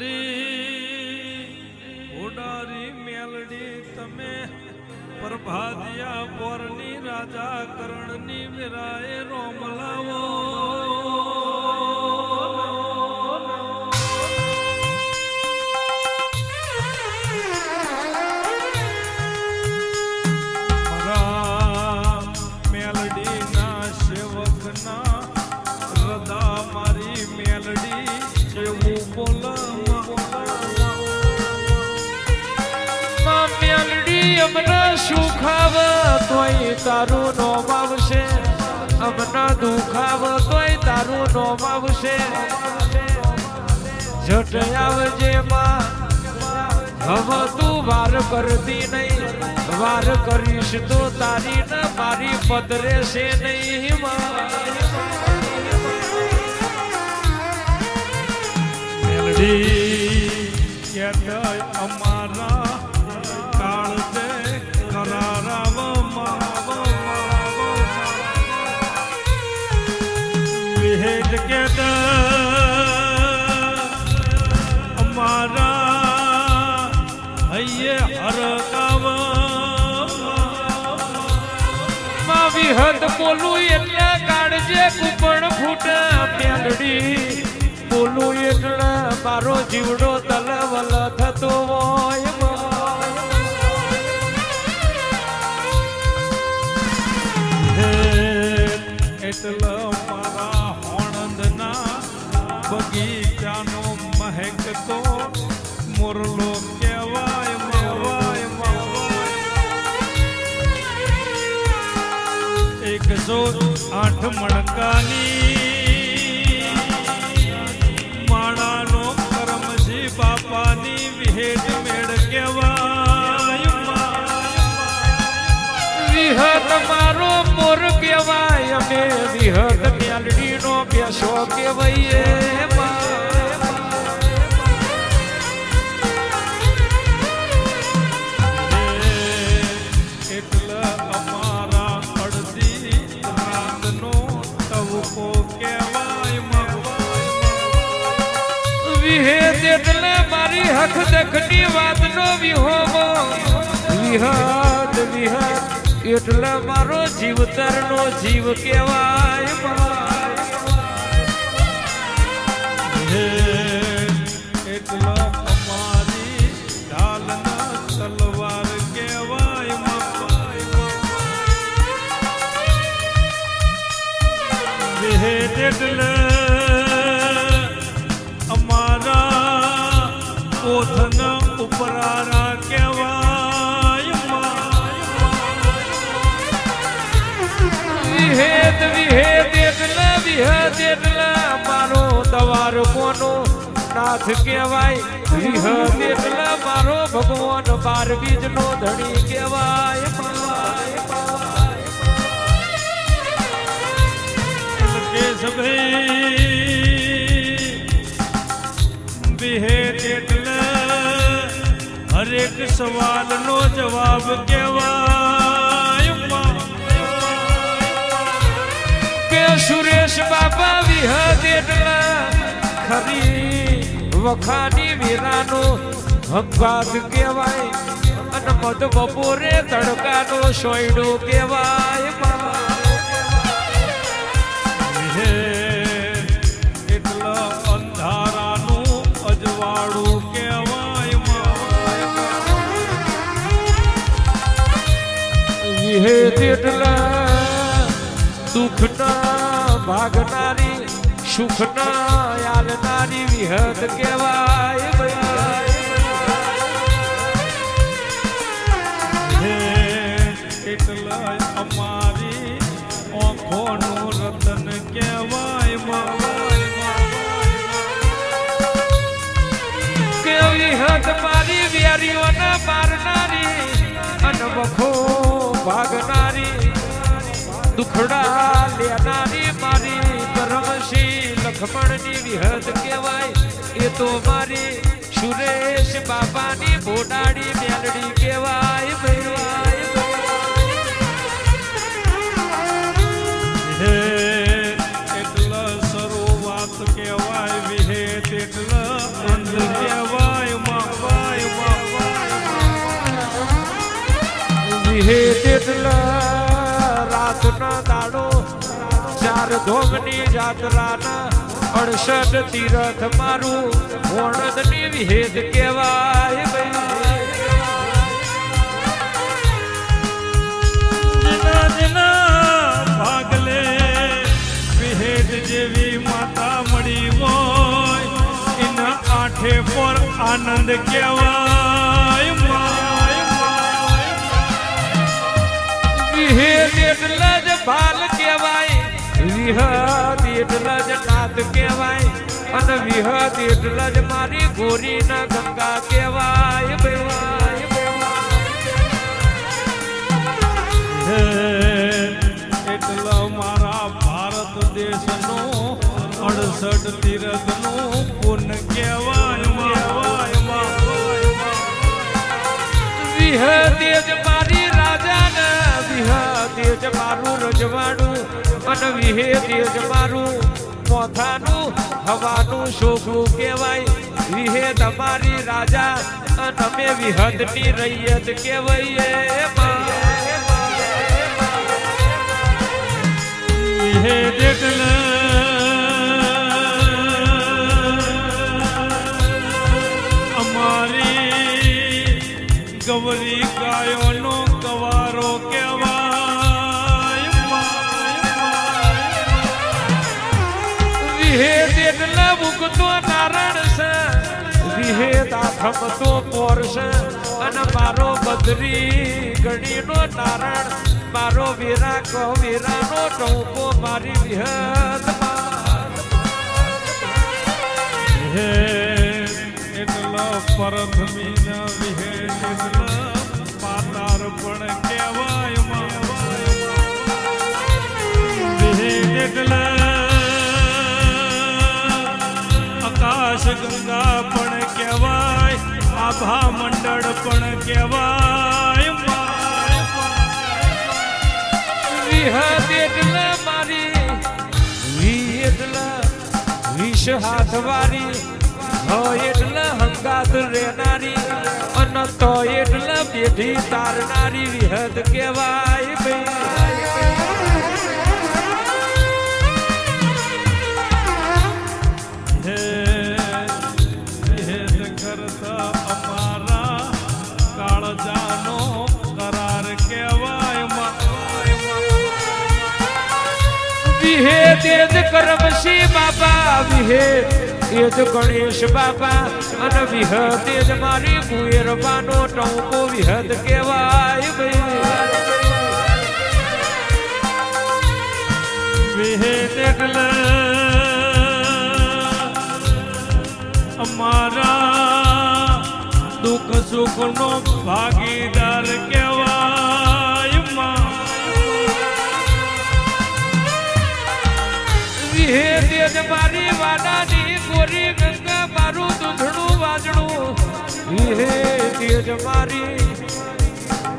મારી ઉડારી મેલડી તમે પ્રભાતિયા પોરની રાજા કરણની વિરાએ રોમ તારું નોમ આવશે. અમને દુખાવ તોય તારું નોમ આવશે. જટ આવજે માં. હવે તું વાર કરતી નહીં. વાર કરીશ તો તારી ને મારી પદરે છે નહીં માં. વિહત બોલું એટલે કાઢજે કુપણ ફૂટા મેલડી બોલું એટલે મારો જીવડો તલવલ થતો હોય. આઠ મણકાની માણાનો કરમજી બાપાની વિહેજ મેળ કહેવાય. વિહત મારો મોર કહેવાય અમે વિહત મેલડી નો બેસો કહેવાય. એટલે મારી હક દખની વાતનો વિહોમો. વિહાદ વિહાદ, એટલે મારો જીવતરનો જીવ કહેવાય હે એટલે અમારી ઢાલના તલવાર કહેવાય એટલે ઉપરારા કહેવાય વિહેદ વિહેદ એટલે વિહત એટલે મારો દવાર કોનો નાથ કહેવાય વિહત એટલે મારો ભગવાન બાર બીજનો ધણી કહેવાય કેશભાઈ વિહેદ એટલે હરેક સવાલનો જવાબ કહેવાય. કે સુરેશ બાબા વિહત એટલે ખરી વખાની વીરાનો હકવાદ કહેવાય. અને મધ બપોરે તડકાનો સોયડો કહેવાય. વિહેદ ભાગનારી, સુખના યાલનારી વિહદ કહેવાય એટલે અમારી આંખોનું રતન કહેવાય કેવી હદ મારી વેરીઓને મારનારી અને વખો ભાગનારી દુખડા લેનારી મારી પરમશી લખમણની વિહદ કહેવાય. એ તો મારી સુરેશ બાપાની બોડાડી મેલડી કહેવાય. ભાઈ ચાર ધોમની જાત્રાના અડસઠ તીરથ મારું વણદની વિહેદ કહેવાય ભાગલે વિહેદ જેવી માતા મળી હોય, એના આઠે પર આનંદ કહેવાય. વિહેદ એટલે જ એટલે જ નાથ કહેવાય અને વિહદ એટલે જ મારી ગોરી ના ગંગા કહેવાય હે, એટલો મારા ભારત દેશનો અડસઠ તીરથનું પુન કહેવાય માય, વિહદેજ મારી રાજાને વિહદેજ મારું રજવાડું અને વિહેદેજ મારું મોથાનું હવાનું શોખું કહેવાય. વિહેદ અમારી રાજા તમે વિહદની રૈયત કહેવાય. વિહે જેટલે અમારી ગવરી વિહેદ એટલે મુકતો નારણ છે. વિહેદ થમતો પોર છે. અને મારો બદરી ગણીનો નારણ મારો વીરા કો વીરાનો ટોકો મારી વિહદ હે એટલો પરથમી ન વિહેત એટલો પાતાર પણ કહેવાય વિહેત એટલે ગંગા પણ કહેવાય, આભા મંડળ પણ કહેવાય. વિહદ એટલે મારી વી એટલે વિષ હાથ વારી, હ એટલે હંગાત રહેનારી અને તો એટલે પેઢી તારનારી વિહદ કહેવાય. ભાઈ વિહે તેજ કરમશી બાબા વિહે તેજ ગણેશ બાબા અને વિહ તેજ મારી કુયરબાનો ટંકો વિહદ કહેવાય ભાઈ. અમારા દુઃખ સુખનો ભાગીદાર કહેવાય. વિહે તેજ મારી વાડાની ગોરી ગંગા મારું દૂધણું વાજણું હે તેજ મારી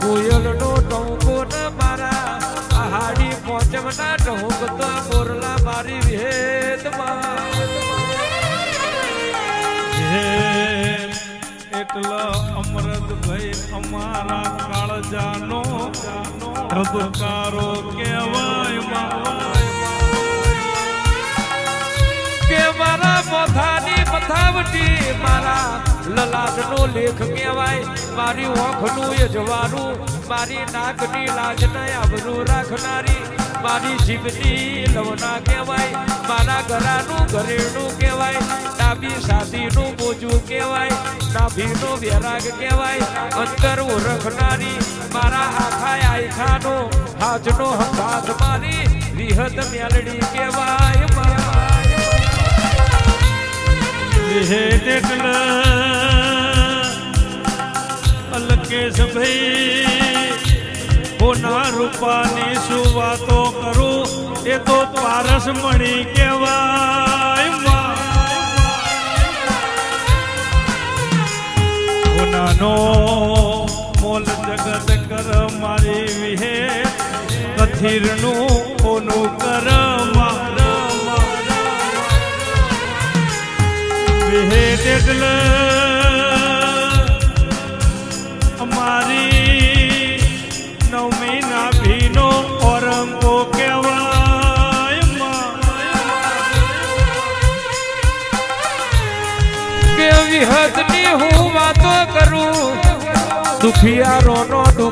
કોયલનો ટોંકો ન મારા પહાડી પહોંચવના ટોંક તો મોરલા મારી વિહેદમાં એકલો અમૃત ભાઈ અમારા કાળજાનો ધબકારો કહેવાય મારા મોથાની મથાવટી મારા લલાટનો લેખ કહેવાય મારી ઓંખનું યજવાનું મારી નાકની લાજને આબરૂ રાખનારી. મારી જીભની લવના કહેવાય, મારા ગરાનું ઘરેણું કહેવાય. ડાબી સાદીનું બોજું કહેવાય ડાભીનો વેરાગ કહેવાય. અંતર ઓળખનારી, મારા આખા આયખાનો હાજનો હાથ મારી વિહદ મેલડી કહેવાય. વિહેદ તેટલા અલકેશ ભાઈ. હોના રૂપાની શું વાતો કરું. એ તો પારસ મણી કહેવાય. હોનાનો મોલ જગત કર મારી વિહે. કથિરનું ઓનું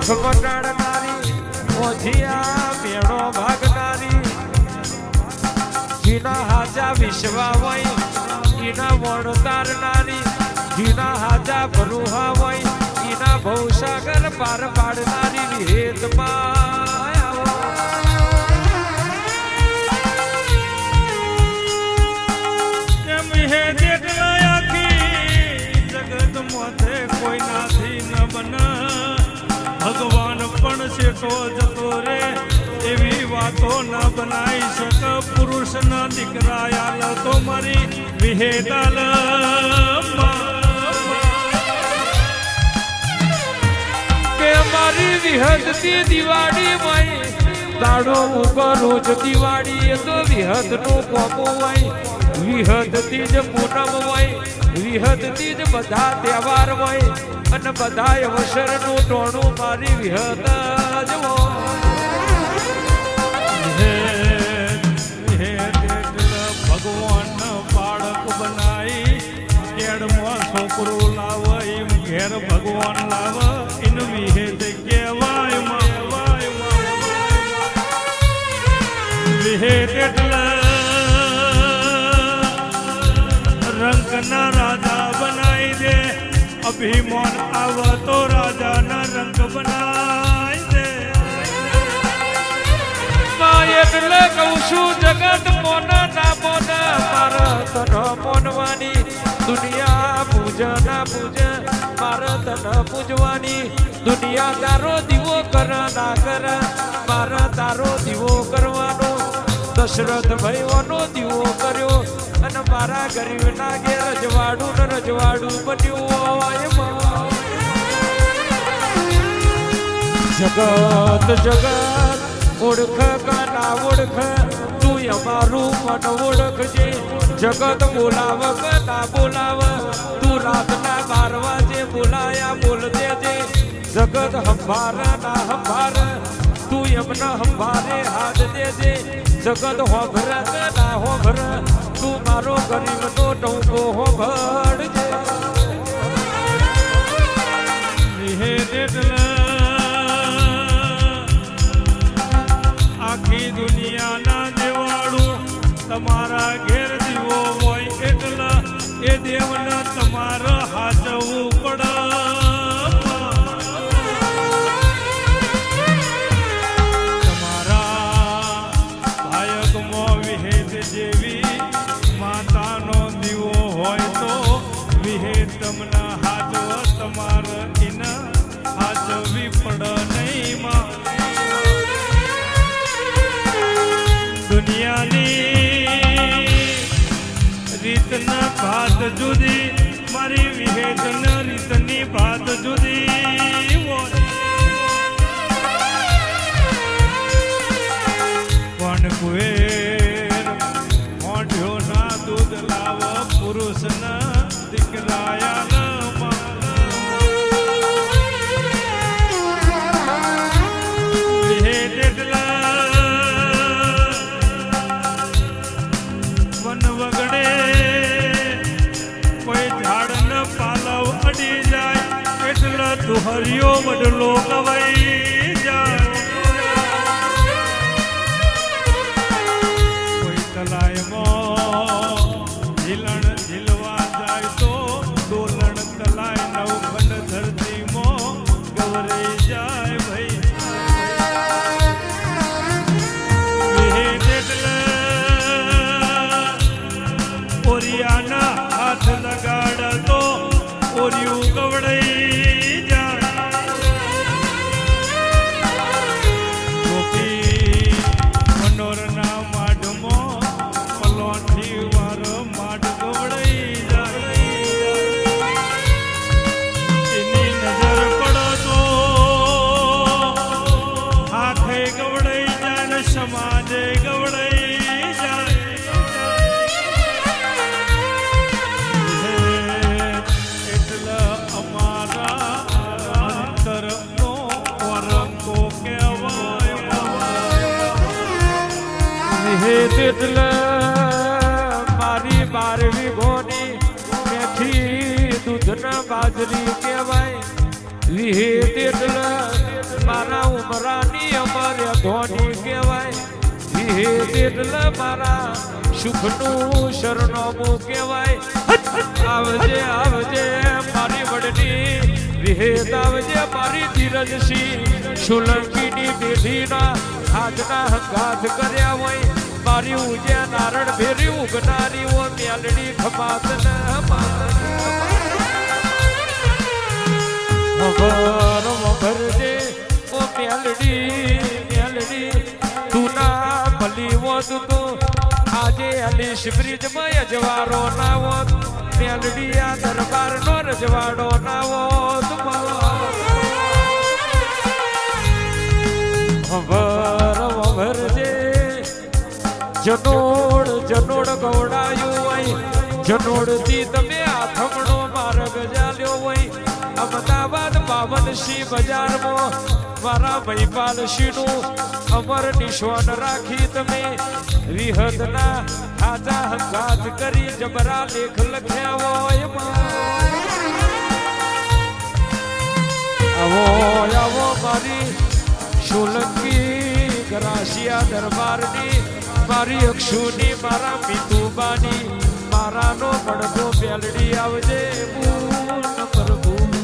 દુઃખ મટાડનારી મોજિયા મેળો ભાગનારી. જીના હાજા વિશ્વા હોય જીના વણ તારનારી જીના હાજા ભરુહા હોય જીના ભવસાગર પાર પાડનારી. હેતમાં કોઈ ન ભગવાન પણ શેઠો જતો રે. એવી વાતો ના બનાવી શક. પુરુષ ના દીકરા યાલ તો મારી વિહેદાલ. કે મારી વિહતતી દિવાળી મય દાડો ઊભો રોજ દિવાળી એ તો વિહત નો કોપો હોય વિહતતી જ પૂનમ હોય વિહતતી જ બધા તહેવાર હોય અને બધા અવસરનું ટોણું મારી વિહત જ ભગવાન બાળક બનાવી કેડમાં છોકરો લાવ એમ ઘેર ભગવાન લાવ ઇન વિહેત કહેવાય. વિહેત એટલે અભિમાન આવ તો રાજાના રંગ બનાય દે. એટલે કહું છું, જગત મોના ના મોના? ભારત ન મોનવાની, દુનિયા પૂજ ના પૂજ. ભારત ન પૂજવાની, દુનિયા તારો દીવો કર ના કર. મારા તારો દીવો કરવાનો દશરથ ભાઈઓનો દીવો કર્યો અને મારા ગરીબના કે રજવાડું ને રજવાડું બન્યું જગત જગત, ઓળખ કાના ઓળખ? તું અમારું મન ઓળખજે. જગત બોલાવ કાના બોલાવ? તું રાતના બાર વાજે બોલાયા બોલ દેજે જગત હંભાર ના હંભાર. તું એમના હંભારે હાથ દેજે જગત હોભર ના હોભર. તું મારો ગરીબનો ટોકો એટલે આખી દુનિયાના દેવાળું તમારા ઘેર દીવો હોય એટલા એ દેવને તમારે હાથવું પડે. મારી રીતની ભાત જુદી you are a man. બારવી ગોની મેથી દૂધના બાજરી કહેવાય વિહેત એટલે મારા ઉમરાની અમારે ધોની કહેવાય વિહેત એટલે મારા સુખનું શરણોમું કહેવાય આવજે આવજે મારી વડની વિહેત આવજે મારી ધીરજસિંહ સોલંકીની પેઢીના હાથના હંગાથ કર્યા હોય મારી ઉજ્યા નારણ ભેરી ઉગનારી ઓ મ્યાલડી ખમાત અલીશ બ્રિજમાં અજવારો ના હોત મ્યાલડી આ દરબારનો રજવાડો ના હોત વગર જે, જનોડ જનોડ ગવડાયું હોય, જનોડથી તમે આથમણો માર્ગ જાલ્યો હોય. અમદાવાદ પાવન સિંહ બજારમાં, મારા મહિપાલ સિંહનું અમર નિશાન રાખી તમે. વિહદના ખાજા હંગાત કરી જબરા લેખ લખ્યા હોય આવો આવો મારી સોલંકી ગરાશિયા દરબારની, મારી અક્ષુની, મારા મીતુબાની, મારાનો પડદો પેલડી આવજે પૂર્ણ ભૂમિ